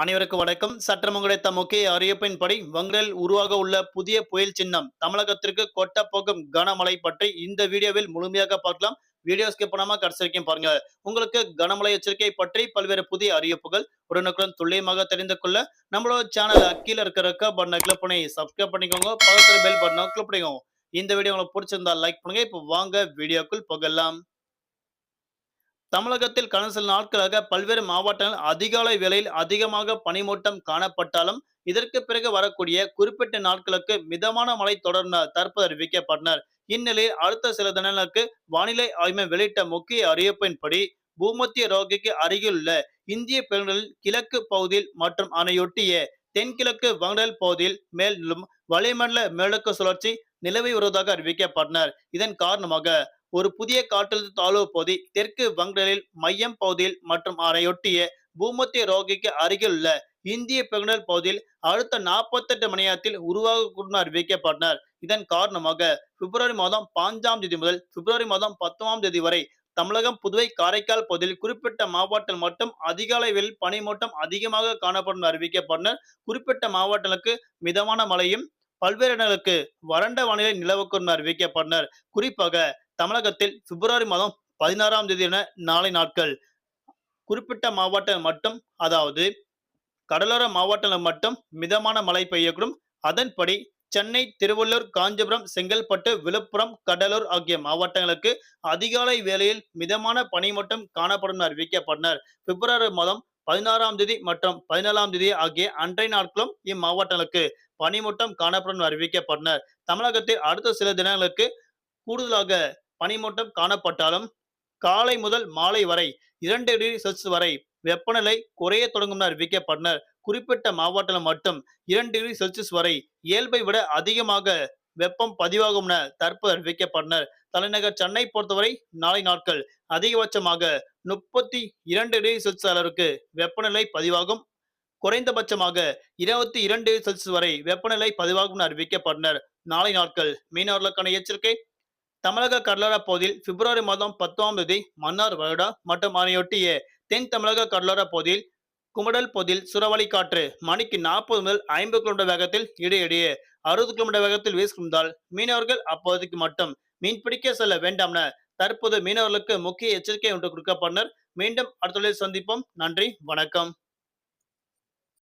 அனைவருக்கும் வணக்கம். சற்றம் கிடைத்த முக்கிய அறிவிப்பின்படி வங்கலில் உருவாக உள்ள புதிய புயல் சின்னம் தமிழகத்திற்கு கொட்ட போகும் கனமழை பற்றி இந்த வீடியோவில் முழுமையாக பார்க்கலாம். வீடியோ ஸ்கிப் பண்ணாம கடைசி வரைக்கும் பாருங்க. உங்களுக்கு கனமழை எச்சரிக்கை பற்றி பல்வேறு புதிய அறிவிப்புகள் உடனுக்குடன் துல்லியமாக தெரிந்து கொள்ள நம்மளோட சேனல் கீழே இருக்கிற பட்டனை கிளிக் பண்ணி சப்ஸ்கிரைப் பண்ணிக்கோங்க. பக்கத்தில் பெல் பட்டனை கிளிக் பண்ணிக்கோங்க. இந்த வீடியோ உங்களுக்கு பிடிச்சிருந்தா லைக் பண்ணுங்க. இப்போ வாங்க வீடியோக்குள் போகலாம். தமிழகத்தில் கடந்த சில நாட்களாக பல்வேறு மாவட்டங்கள் அதிகாலை வேளையில் அதிகமாக பனிமூட்டம் காணப்பட்டாலும் இதற்கு பிறகு வரக்கூடிய குறிப்பிட்ட நாட்களுக்கு மிதமான மழை தொடர்ந்தார் தற்போது அறிவிக்கப்பட்டனர். இந்நிலையில் அடுத்த சில தினங்களுக்கு வானிலை ஆய்வு வெளியிட்ட முக்கிய அறிவிப்பின்படி பூமத்திய ரோகிக்கு அருகிலுள்ள இந்திய பெருங்கடலில் கிழக்கு பகுதியில் மற்றும் அணையொட்டிய தென்கிழக்கு வங்கடல் பகுதியில் மேலும் வளிமண்டல மேலக்கு சுழற்சி நிலவி வருவதாக அறிவிக்கப்பட்டனர். இதன் காரணமாக ஒரு புதிய காற்றழுத்த தாழ்வு பகுதி தெற்கு வங்கடலில் மையம் பகுதியில் மற்றும் அதையொட்டிய பூமத்திய ரோகிக்கு அருகில் உள்ள இந்திய பெருங்கடல் பகுதியில் அடுத்த நாற்பத்தெட்டு மணி நேரத்தில் உருவாகக்கூடும் அறிவிக்கப்பட்டனர் இதன் காரணமாக பிப்ரவரி மாதம் பாஞ்சாம் தேதி முதல் பிப்ரவரி மாதம் பத்தாம் தேதி வரை தமிழகம் புதுவை காரைக்கால் பகுதியில் குறிப்பிட்ட மாவட்டங்கள் மட்டும் அதிகாலையில் பனிமூட்டம் அதிகமாக காணப்படும் அறிவிக்கப்பட்டனர். குறிப்பிட்ட மாவட்டங்களுக்கு மிதமான மழையும் பல்வேறு இடங்களுக்கு வறண்ட வானிலை நிலவுக்கும் அறிவிக்கப்பட்டனர். குறிப்பாக தமிழகத்தில் பிப்ரவரி மாதம் பதினாறாம் தேதி என நாளை நாட்கள். குறிப்பிட்ட மாவட்டம் மட்டும் அதாவது கடலோர மாவட்டங்கள் மட்டும் மிதமான மழை பெய்யக்கூடும். அதன்படி சென்னை திருவள்ளூர் காஞ்சிபுரம் செங்கல்பட்டு விழுப்புரம் கடலூர் ஆகிய மாவட்டங்களுக்கு அதிகாலை வேளையில் மிதமான பனி மட்டும் காணப்படும் அறிவிக்கப்பட்டனர். பிப்ரவரி மாதம் பதினாறாம் தேதி மற்றும் பதினேழாம் தேதி ஆகிய அன்றைய நாட்களும் இம்மாவட்டங்களுக்கு பனிமூட்டம் காணப்படும் அறிவிக்கப்பட்டனர். தமிழகத்தில் அடுத்த சில தினங்களுக்கு கூடுதலாக பனிமூட்டம் காணப்பட்டாலும் காலை முதல் மாலை வரை இரண்டு டிகிரி செல்சியஸ் வரை வெப்பநிலை குறைய தொடங்கும் அறிவிக்கப்பட்டனர். குறிப்பிட்ட மாவட்டத்தில் மட்டும் இரண்டு டிகிரி செல்சியஸ் வரை இயல்பை விட அதிகமாக வெப்பம் பதிவாகும் என தற்போது அறிவிக்கப்பட்டனர். தலைநகர் சென்னை பொறுத்தவரை நாளை நாட்கள் அதிகபட்சமாக முப்பத்தி இரண்டு டிகிரி செல்சியஸ் அளவிற்கு வெப்பநிலை பதிவாகும். குறைந்தபட்சமாக இருபத்தி இரண்டு செல்சியஸ் வரை வெப்பநிலை பதிவாகும் என அறிவிக்கப்பட்டனர். நாளை நாட்கள் மீனவர்களுக்கான எச்சரிக்கை தமிழக கடலோர பகுதியில் பிப்ரவரி மாதம் பத்தாம் தேதி மன்னார் வருடா மற்றும் அதனையொட்டிய தென் தமிழக கடலோர பகுதியில் குமடல் பகுதியில் சுறவழி காற்று மணிக்கு நாற்பது முதல் ஐம்பது கிலோமீட்டர் வேகத்தில் இடையிடையே அறுபது கிலோமீட்டர் வேகத்தில் வீசுகின்றால் மீனவர்கள் அப்போதைக்கு மட்டும் மீன்பிடிக்க செல்ல வேண்டாம் என தற்போது மீனவர்களுக்கு முக்கிய எச்சரிக்கை ஒன்று கொடுக்கப்பட்டனர் மீண்டும் அடுத்த சந்திப்போம். நன்றி. வணக்கம்.